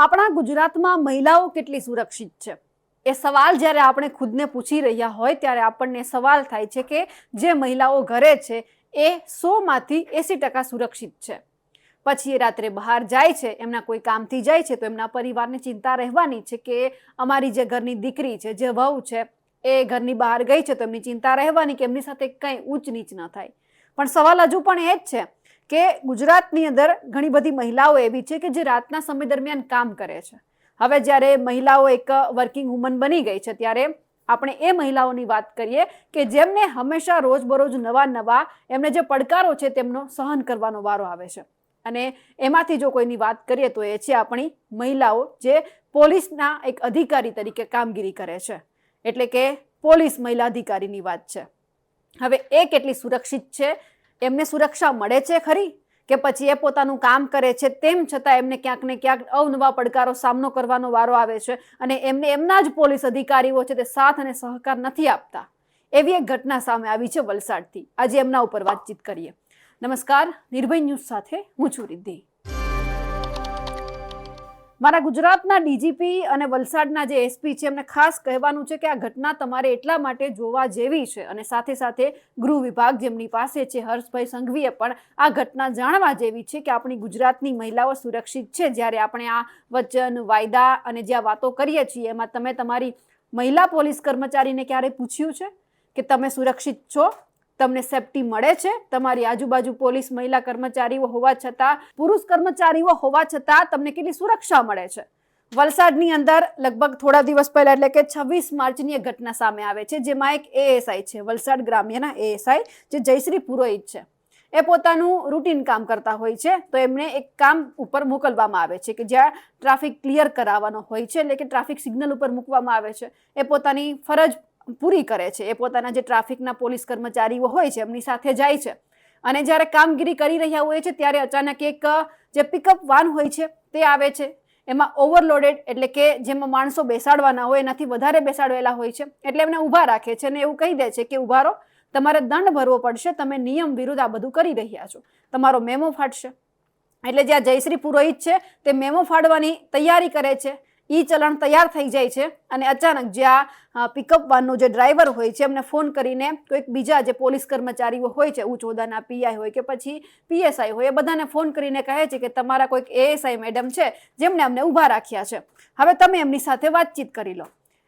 આપણા ગુજરાતમાં મહિલાઓ કેટલી સુરક્ષિત છે? એ સવાલ જ્યારે આપણે ખુદને પૂછી રહ્યા હોય ત્યારે આપણને સવાલ થાય છે કે જે મહિલાઓ ઘરે છે, એ સોમાંથી એંસી ટકા સુરક્ષિત છે. પછી એ રાત્રે બહાર જાય છે, એમના કોઈ કામથી જાય છે, તો એમના પરિવારને ચિંતા રહેવાની છે કે અમારી જે ઘરની દીકરી છે, જે વહુ છે, એ ઘરની બહાર ગઈ છે, તો એમની ચિંતા રહેવાની કે એમની સાથે કંઈ ઊંચ નીચ ન થાય. પણ સવાલ હજુ પણ એ જ છે કે ગુજરાતની અંદર ઘણી બધી મહિલાઓ એવી છે કે જે રાતના સમય દરમિયાન કામ કરે છે. હવે જ્યારે મહિલાઓ એક વર્કિંગ વુમન બની ગઈ છે, ત્યારે આપણે એ મહિલાઓની વાત કરીએ કે જેમને હંમેશા રોજબરોજ નવા નવા એમને જે પડકારો છે તેમનો સહન કરવાનો વારો આવે છે. અને એમાંથી જો કોઈની વાત કરીએ તો એ છે આપણી મહિલાઓ જે પોલીસના એક અધિકારી તરીકે કામગીરી કરે છે. એટલે કે પોલીસ મહિલા અધિકારીની વાત છે. હવે એ કેટલી સુરક્ષિત છે? એમને સુરક્ષા મળે છે ખરી? કે પછી એ પોતાનું કામ કરે છે તેમ છતાં એમને ક્યાંક ને ક્યાંક અવનવા પડકારો સામનો કરવાનો વારો આવે છે અને એમને એમના જ પોલીસ અધિકારીઓ છે તે સાથ અને સહકાર નથી આપતા. એવી એક ઘટના સામે આવી છે વલસાડથી. આજે એમના ઉપર વાતચીત કરીએ. નમસ્કાર, નિર્ભય ન્યૂઝ સાથે હું છું રિદ્ધિ. મારા ગુજરાતના ડીજીપી અને વલસાડના જે એસપી છે, એમને ખાસ કહેવાનું છે કે આ ઘટના તમારે એટલા માટે જોવા જેવી છે અને સાથે સાથે ગૃહ વિભાગ જેમની પાસે છે, હર્ષભાઈ સંઘવીએ પણ આ ઘટના જાણવા જેવી છે કે આપણી ગુજરાતની મહિલાઓ સુરક્ષિત છે. જ્યારે આપણે આ વચન, વાયદા અને જે આ વાતો કરીએ છીએ, એમાં તમે તમારી મહિલા પોલીસ કર્મચારીને ક્યારે પૂછ્યું છે કે તમે સુરક્ષિત છો? તમને સેફટી મળે છે. તમારી આજુબાજુ પોલીસ, મહિલા કર્મચારીઓ હોવા છતાં, પુરુષ કર્મચારીઓ હોવા છતાં તમને કેટલી સુરક્ષા મળે છે. વલસાડની અંદર લગભગ થોડા દિવસ પહેલા, એટલે કે છવ્વીસ માર્ચની એક ઘટના સામે આવે છે, જેમાં એક એએસઆઈ છે, વલસાડ ગ્રામ્યના એએસઆઈ જે જયશ્રી પુરોહિત છે. એ પોતાનું રૂટીન કામ કરતા હોય છે, તો એમને એક કામ ઉપર મોકલવામાં આવે છે કે જ્યાં ટ્રાફિક ક્લિયર કરાવવાનો હોય છે, એટલે કે ટ્રાફિક સિગ્નલ ઉપર મૂકવામાં આવે છે. એ પોતાની ફરજ પૂરી કરે છે. એ પોતાના જે ટ્રાફિકના પોલીસ કર્મચારીઓ હોય છે, એમની સાથે જાય છે. અને જ્યારે કામગીરી કરી રહ્યા હોય છે, ત્યારે અચાનક એક જે પિકઅપ વાન હોય છે, તે આવે છે. એમાં ઓવરલોડેડ એટલે કે જેમાં માણસો બેસાડવાના હોય, એનાથી વધારે બેસાડેલા હોય છે. એટલે એમને ઊભા રાખે છે અને એવું કહી દે છે કે ઊભા રહો તમારે દંડ ભરવો પડશે, તમે નિયમ વિરુદ્ધ આ બધું કરી રહ્યા છો. તમારો મેમો ફાટશે. એટલે જ્યાં જયશ્રી પુરોહિત છે, તે મેમો ફાડવાની તૈયારી કરે છે. ઈ ચલણ તૈયાર થઈ જાય છે અને અચાનક જ્યાં પિકઅપ વાનનો જે ડ્રાઈવર હોય છે, એમને ફોન કરીને કોઈક બીજા જે પોલીસ કર્મચારીઓ હોય છે ઉચ્ચ હોદ્દાના પીઆઈ હોય કે પછી પીએસઆઈ હોય, એ બધાને ફોન કરીને કહે છે કે તમારા કોઈક એએસઆઈ મેડમ છે, જેમણે અમને ઊભા રાખ્યા છે. હવે તમે એમની સાથે વાતચીત કરી લો.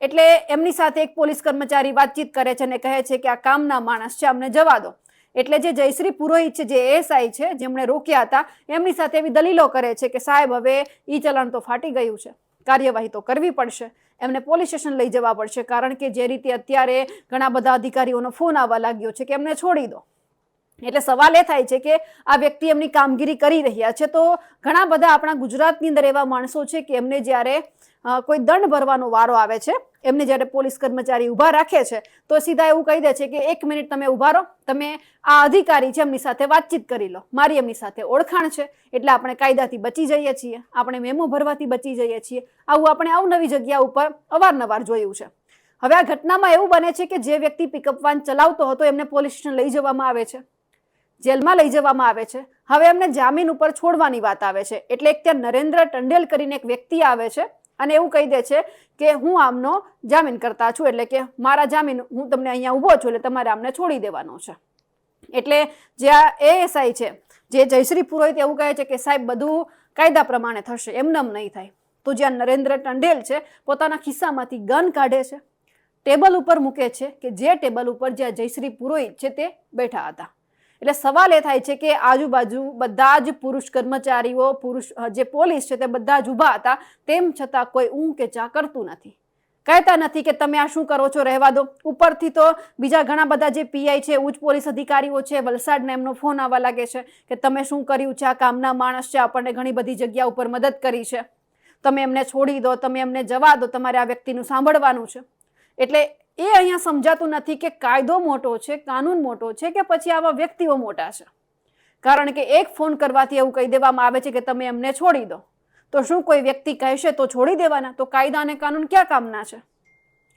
એટલે એમની સાથે એક પોલીસ કર્મચારી વાતચીત કરે છે અને કહે છે કે આ કામના માણસ છે, અમને જવા દો. એટલે જે જયશ્રી પુરોહિત છે, જે એએસઆઈ છે, જેમણે રોક્યા હતા, એમની સાથે એવી દલીલો કરે છે કે સાહેબ, હવે ઈ ચલણ તો ફાટી ગયું છે. કાર્યવાહી તો કરવી પડશે. એમને પોલીસ સ્ટેશન લઈ જવા પડશે. કારણ કે જે રીતે અત્યારે ઘણા બધા અધિકારીઓનો ફોન આવવા લાગ્યો છે કે એમને છોડી દો. એટલે સવાલ એ થાય છે કે આ વ્યક્તિ એમની કામગીરી કરી રહ્યા છે. તો ઘણા બધા આપણા ગુજરાતની અંદર એવા માણસો છે કે એમને જ્યારે કોઈ દંડ ભરવાનો વારો આવે છે, એમને જ્યારે પોલીસ કર્મચારી ઊભા રાખે છે, તો સીધા એવું કહી દે છે કે એક મિનિટ તમે ઊભા રહો, તમે આ અધિકારી છે એમની સાથે વાતચીત કરી લો. મારી એમની સાથે ઓળખાણ છે, એટલે આપણે કાયદાથી બચી જઈએ છીએ, આપણે મેમો ભરવાથી બચી જઈએ છીએ, આવું આપણે અવનવી જગ્યા ઉપર અવારનવાર જોયું છે. હવે આ ઘટનામાં એવું બને છે કે જે વ્યક્તિ પિકઅપ વાન ચલાવતો હતો, એમને પોલીસ સ્ટેશન લઈ જવામાં આવે છે, જેલમાં લઈ જવામાં આવે છે. હવે એમને જામીન ઉપર છોડવાની વાત આવે છે, એટલે એક ત્યાં નરેન્દ્ર ટંડેલ કરીને એક વ્યક્તિ આવે છે અને એવું કહી દે છે કે હું આમનો જામીન કરતા છું, એટલે કે મારા જામીન હું તમને અહીંયા ઊભો છું, એટલે તમારે આમને છોડી દેવાનો છે. એટલે જે આ એએસઆઈ છે, જે જયશ્રી પુરોહિત એવું કહે છે કે સાહેબ, બધું કાયદા પ્રમાણે થશે એમનેમ નહીં થાય. તો જ્યાં નરેન્દ્ર ટંડેલ છે, પોતાના ખિસ્સામાંથી ગન કાઢે છે, ટેબલ ઉપર મૂકે છે કે જે ટેબલ ઉપર જ્યાં જયશ્રી પુરોહિત છે તે બેઠા હતા. એટલે સવાલ એ થાય છે કે આજુબાજુ બધા જ પુરુષ કર્મચારીઓ, પુરુષ જે પોલીસ છે તે બધા જ ઊભા હતા, તેમ છતાં કોઈ ઊંઘ કે ચા કરતું નથી. કહેતા નથી કે તમે આ શું કરો છો, રહેવા દો. ઉપરથી તો બીજા ઘણા બધા જે પીઆઈ છે, ઉચ્ચ પોલીસ અધિકારીઓ છે, વલસાડને એમનો ફોન આવવા લાગે છે કે તમે શું કર્યું છે, આ કામના માણસ છે, આપણને ઘણી બધી જગ્યા ઉપર મદદ કરી છે. તમે એમને છોડી દો, તમે એમને જવા દો, તમારે આ વ્યક્તિનું સાંભળવાનું છે. એટલે એ અહીંયા સમજાતું નથી કે કાયદો મોટો છે, કાનૂન મોટો છે કે પછી આવા વ્યક્તિઓ મોટા છે. કારણ કે એક ફોન કરવાથી એવું કહી દેવામાં આવે છે કે તમે એમને છોડી દો. તો શું કોઈ વ્યક્તિ કહેશે તો છોડી દેવાના? તો કાયદા અને કાનૂન ક્યાં કામના છે?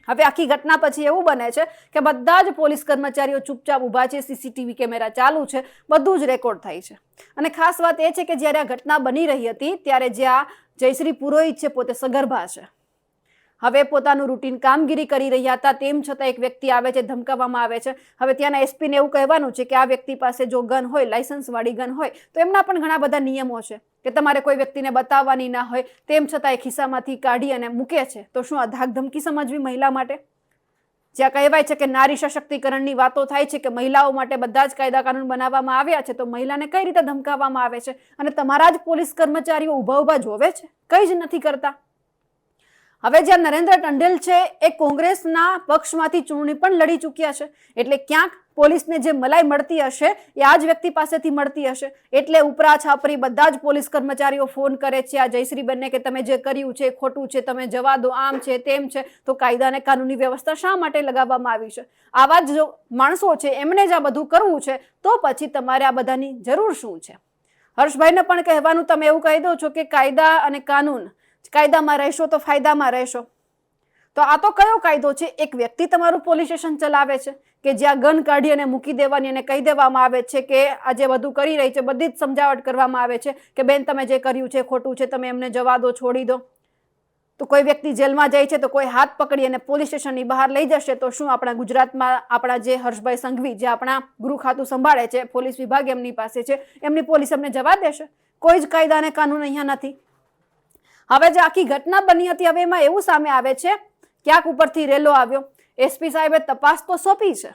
હવે આખી ઘટના પછી એવું બને છે કે બધા જ પોલીસ કર્મચારીઓ ચૂપચાપ ઊભા છે સીસીટીવી કેમેરા ચાલુ છે, બધું જ રેકોર્ડ થાય છે. અને ખાસ વાત એ છે કે જ્યારે આ ઘટના બની રહી હતી, ત્યારે જ્યાં જયશ્રી પુરોહિત છે, પોતે સગર્ભા છે. હવે પોતાનું રૂટીન કામગીરી કરી રહ્યા હતા. તેમ છતાં એક વ્યક્તિ આવે છે, ધમકાવવામાં આવે છે. હવે ત્યાંના એસપીને એવું કહેવાનું છે કે આ વ્યક્તિ પાસે જો ગન હોય લાઇસન્સવાળી ગન હોય, તો એમના પણ ઘણા બધા નિયમો છે કે તમારે કોઈ વ્યક્તિને બતાવવાની ના હોય. તેમ છતાં એ ખિસ્સામાંથી કાઢી અને મૂકે છે. તો શું આ ધાક ધમકી સમજવી મહિલા માટે? જ્યાં કહેવાય છે કે નારી સશક્તિકરણની વાતો થાય છે કે મહિલાઓ માટે બધા જ કાયદા કાનૂન બનાવવામાં આવ્યા છે, તો મહિલાને કઈ રીતે ધમકાવવામાં આવે છે? અને તમારા જ પોલીસ કર્મચારીઓ ઊભા ઊભા જોવે છે? કઈ જ નથી કરતા. હવે જ્યાં નરેન્દ્ર ટંડેલ છે, એ કોંગ્રેસના પક્ષમાંથી ચૂંટણી પણ લડી ચૂક્યા છે. એટલે ક્યાંક પોલીસને જે મલાઈ મળતી હશે, એ આ જ વ્યક્તિ પાસેથી મળતી હશે. એટલે ઉપરા છાપરી બધા જ પોલીસ કર્મચારીઓ ફોન કરે છે, આ જયશ્રી બંને કે તમે જે કર્યું છે ખોટું છે, તમે જવા દો, આમ છે, તેમ છે, તો કાયદા અને કાનૂની વ્યવસ્થા શા માટે લગાવવામાં આવી છે? આવા જ જો માણસો છે, એમને જ આ બધું કરવું છે, તો પછી તમારે આ બધાની જરૂર શું છે? હર્ષભાઈને પણ કહેવાનું તમે એવું કહી દો છો કે કાયદા અને કાનૂન કાયદામાં રહેશો તો ફાયદામાં રહેશો. તો આ તો કયો કાયદો છે? એક વ્યક્તિ તમારું પોલીસ સ્ટેશન ચલાવે છે કે જ્યાં ગન કાઢી અને મૂકી દેવાની અને કહી દેવામાં આવે છે કે આ જે બધું કરી રહી છે, બધી જ સમજાવટ કરવામાં આવે છે કે બેન તમે જે કર્યું છે ખોટું છે, તમે એમને જવા દો, છોડી દો. તો કોઈ વ્યક્તિ જેલમાં જાય છે તો કોઈ હાથ પકડી અને પોલીસ સ્ટેશનની બહાર લઈ જશે તો શું આપણા ગુજરાતમાં આપણા જે હર્ષભાઈ સંઘવી જે આપણા ગૃહ ખાતું સંભાળે છે, પોલીસ વિભાગ એમની પાસે છે, એમની પોલીસ એમને જવા દેશે? કોઈ જ કાયદા અને કાનૂન અહીંયા નથી. હવે જે આખી ઘટના બની હતી, હવે એમાં એવું સામે આવે છે, ક્યાંક ઉપરથી રેલો આવ્યો. એસપી સાહેબે તપાસ તો સોંપી છે,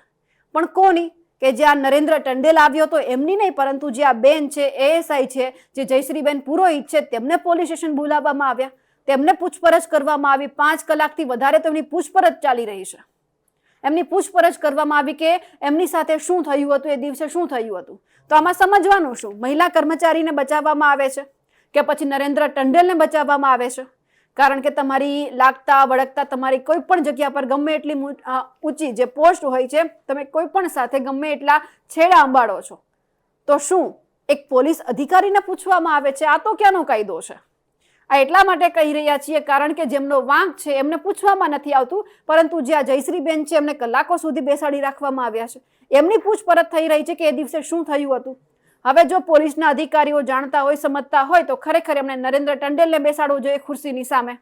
પણ કોની? કે જે આ નરેન્દ્ર ટંડેલ આવ્યો તો એમની નહીં, પરંતુ જે આ બેન છે એએસઆઈ છે, જે જયશ્રીબેન પુરોહિત છે, તેમને પોલીસ સ્ટેશન બોલાવવામાં આવ્યા. તેમને પૂછપરછ કરવામાં આવી. પાંચ કલાકથી વધારે તો એમની પૂછપરછ ચાલી રહી છે. એમની પૂછપરછ કરવામાં આવી કે એમની સાથે શું થયું હતું, એ દિવસે શું થયું હતું? તો આમાં સમજવાનું શું? મહિલા કર્મચારીને બચાવવામાં આવે છે. કે પછી નરેન્દ્ર ટંડેલને બચાવવામાં આવે છે? કારણ કે તમારી લાગતા, વળગતા, તમારી કોઈ પણ જગ્યા પર ગમે એટલી ઊંચી જે પોસ્ટ હોય છે, તમે કોઈ પણ સાથે ગમે એટલા છેડા અંબાડો છો. તો શું એક પોલીસ અધિકારીને પૂછવામાં આવે છે? આ તો ક્યાંનો કાયદો છે? આ એટલા માટે કહી રહ્યા છીએ કારણ કે જેમનો વાંક છે, એમને પૂછવામાં નથી આવતું, પરંતુ જે આ જયશ્રીબેન છે, એમને કલાકો સુધી બેસાડી રાખવામાં આવ્યા છે. એમની પૂછપરછ થઈ રહી છે કે એ દિવસે શું થયું હતું? હવે જો પોલીસના અધિકારીઓ જાણતા હોય, સમજતા હોય, તો ખરેખર એમને નરેન્દ્ર ટંડેલને બેસાડવું જોઈએ ખુરશીની સામે.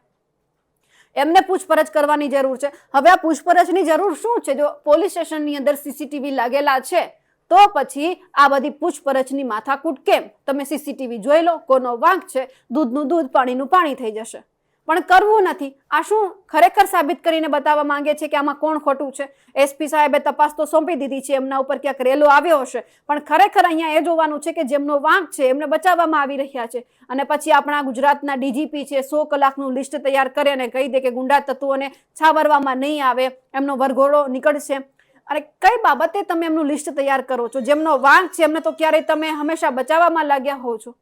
એમને પૂછપરછ કરવાની જરૂર છે. હવે આ પૂછપરછની જરૂર શું છે? જો પોલીસ સ્ટેશનની અંદર સીસીટીવી લાગેલા છે, તો પછી આ બધી પૂછપરછની માથાકૂટ કેમ? તમે સીસીટીવી જોઈ લો, કોનો વાંક છે? દૂધનું દૂધ, પાણીનું પાણી થઈ જશે. પણ કરવું નથી. આ શું ખરેખર સાબિત કરીને બતાવવા માંગે છે કે આમાં કોણ ખોટું છે? એસપી સાહેબે તપાસ તો સોંપી દીધી છે, એમના ઉપર ક્યાંક રેલો આવ્યો હશે. પણ ખરેખર અહીંયા એ જોવાનું છે કે જેમનો વાંક છે, એમને બચાવવામાં આવી રહ્યા છે. અને પછી આપણા ગુજરાતના ડીજીપી છે, સો કલાકનું લિસ્ટ તૈયાર કરે અને કહી દે કે ગુંડા તત્વોને છાવરવામાં નહીં આવે, એમનો વરઘોડો નીકળશે. અને કઈ બાબતે તમે એમનું લિસ્ટ તૈયાર કરો છો? જેમનો વાંક છે, એમને તો ક્યારેય તમે હંમેશા બચાવવામાં લાગ્યા હોવ છો.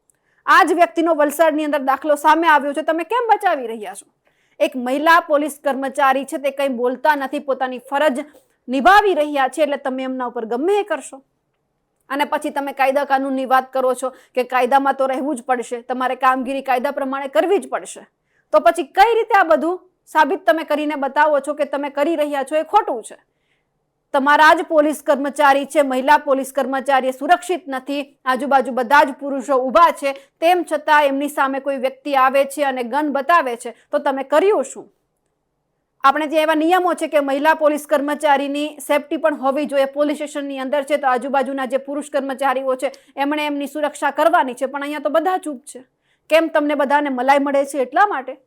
આ જ વ્યક્તિનો વલસાડની અંદર દાખલો સામે આવ્યો છે. તમે કેમ બચાવી રહ્યા છો? એક મહિલા પોલીસ કર્મચારી છે, તે કંઈ બોલતા નથી, પોતાની ફરજ નિભાવી રહ્યા છે, એટલે તમે એમના ઉપર ગમે એ કરશો. અને પછી તમે કાયદા કાનૂનની વાત કરો છો કે કાયદામાં તો રહેવું જ પડશે, તમારે કામગીરી કાયદા પ્રમાણે કરવી જ પડશે. તો પછી કઈ રીતે આ બધું સાબિત તમે કરીને બતાવો છો કે તમે કરી રહ્યા છો એ ખોટું છે? તમારા જ પોલીસ કર્મચારી છે, મહિલા પોલીસ કર્મચારી સુરક્ષિત નથી, આજુબાજુ બધા જ પુરુષો ઊભા છે, તેમ છતાં એમની સામે કોઈ વ્યક્તિ આવે છે અને ગન બતાવે છે, તો તમે કર્યું શું? આપણે જે એવા નિયમો છે કે મહિલા પોલીસ કર્મચારીની સેફટી પણ હોવી જોઈએ, પોલીસ સ્ટેશનની અંદર છે, તો આજુબાજુના જે પુરુષ કર્મચારીઓ છે, એમણે એમની સુરક્ષા કરવાની છે, પણ અહીંયા તો બધા ચૂપ છે. કેમ તમને બધાને મલાઈ મળે છે એટલા માટે?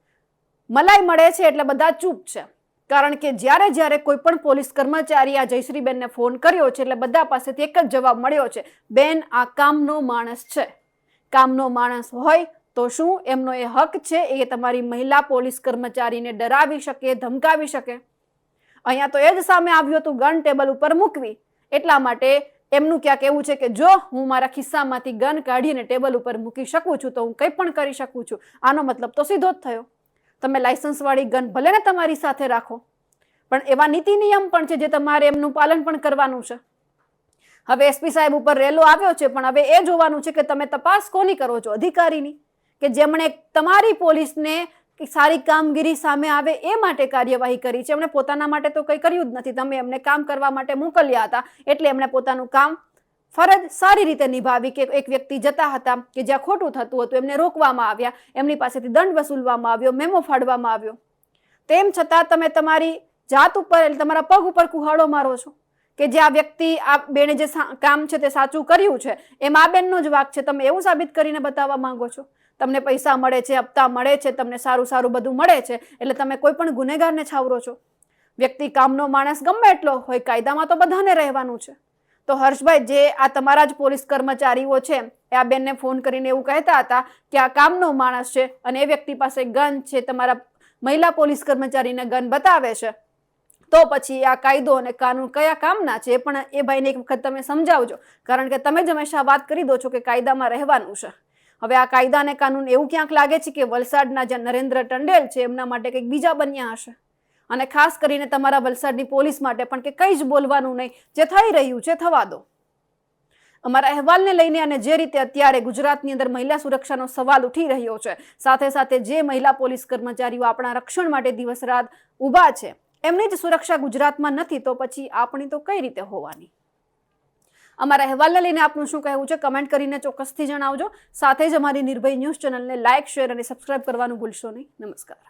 મલાઈ મળે છે એટલે બધા ચૂપ છે. કારણ કે જ્યારે જ્યારે કોઈ પણ પોલીસ કર્મચારી આ જયશ્રીબેનને ફોન કર્યો છે એટલે બધા પાસેથી એક જ જવાબ મળ્યો છે, બેન, આ કામનો માણસ છે. કામનો માણસ હોય તો શું એમનો એ હક છે એ તમારી મહિલા પોલીસ કર્મચારીને ડરાવી શકે, ધમકાવી શકે? અહીંયા તો એ જ સામે આવ્યું હતું, ગન ટેબલ ઉપર મૂકવી. એટલા માટે એમનું ક્યાંક એવું છે કે જો હું મારા ખિસ્સામાંથી ગન કાઢીને ટેબલ ઉપર મૂકી શકું છું તો હું કંઈ પણ કરી શકું છું. આનો મતલબ તો સીધો જ થયો. તમે લાયસન્સવાળી ગન ભલે ને તમારી સાથે રાખો, પણ એવા નીતિ નિયમ પણ છે જે તમારે એમનું પાલન પણ કરવાનું છે. હવે એસપી સાહેબ ઉપર રેલો આવ્યો છે, પણ હવે એ જોવાનું છે કે તમે તપાસ કોની કરો છો? અધિકારીની? કે જેમણે તમારી પોલીસને સારી કામગીરી સામે આવે એ માટે કાર્યવાહી કરી છે? એમણે પોતાના માટે તો કંઈ કર્યું જ નથી. તમે એમને કામ કરવા માટે મોકલ્યા હતા, એટલે એમણે પોતાનું કામ ફરજ સારી રીતે નિભાવી કે એક વ્યક્તિ જતા હતા કે જ્યાં ખોટું થતું હતું, એમને રોકવામાં આવ્યા, એમની પાસેથી દંડ વસૂલવામાં આવ્યો, મેમો ફાડવામાં આવ્યો. તેમ છતાં તમે તમારી જાત ઉપર એટલે તમારા પગ ઉપર કુહાડો મારો છો કે જે આ વ્યક્તિ, આ બેને જે કામ છે તે સાચું કર્યું છે, એમ આ બેનનો જ વાક છે, તમે એવું સાબિત કરીને બતાવવા માંગો છો. તમને પૈસા મળે છે, હપ્તા મળે છે, તમને સારું સારું બધું મળે છે, એટલે તમે કોઈ પણ ગુનેગારને છાવરો છો. વ્યક્તિ કામનો માણસ ગમે એટલો હોય, કાયદામાં તો બધાને રહેવાનું છે. તો હર્ષભાઈ, જે આ તમારા જ પોલીસ કર્મચારીઓ છે, એ આ બેનને ફોન કરીને એવું કહેતા હતા કે આ કામનો માણસ છે અને એ વ્યક્તિ પાસે ગન છે, તમારા મહિલા પોલીસ કર્મચારીને ગન બતાવે છે. તો પછી આ કાયદો અને કાનૂન કયા કામના છે પણ એ ભાઈને એક વખત તમે સમજાવજો. કારણ કે તમે જ હંમેશા વાત કરી દો છો કે કાયદામાં રહેવાનું છે. હવે આ કાયદા અને કાનૂન એવું ક્યાંક લાગે છે કે વલસાડના જે નરેન્દ્ર ટંડેલ છે, એમના માટે કંઈક બીજા બન્યા હશે? અને ખાસ કરીને તમારા વલસાડની પોલીસ માટે પણ કે કંઈ જ બોલવાનું નહીં. જે થઈ રહ્યું છે, થવા દો. અમારા અહેવાલને લઈને અને જે રીતે અત્યારે ગુજરાતની અંદર મહિલા સુરક્ષાનો સવાલ ઉઠી રહ્યો છે, સાથે સાથે જે મહિલા પોલીસ કર્મચારીઓ આપણા રક્ષણ માટે દિવસ રાત ઊભા છે, એમની જ સુરક્ષા ગુજરાતમાં નથી, તો પછી આપણી તો કઈ રીતે હોવાની? અમારા અહેવાલને લઈને આપનું શું કહેવું છે, કમેન્ટ કરીને ચોક્કસથી જણાવજો. સાથે જ અમારી નિર્ભય ન્યૂઝ ચેનલને લાઇક, શેર અને સબસ્ક્રાઇબ કરવાનું ભૂલશો નહીં. નમસ્કાર.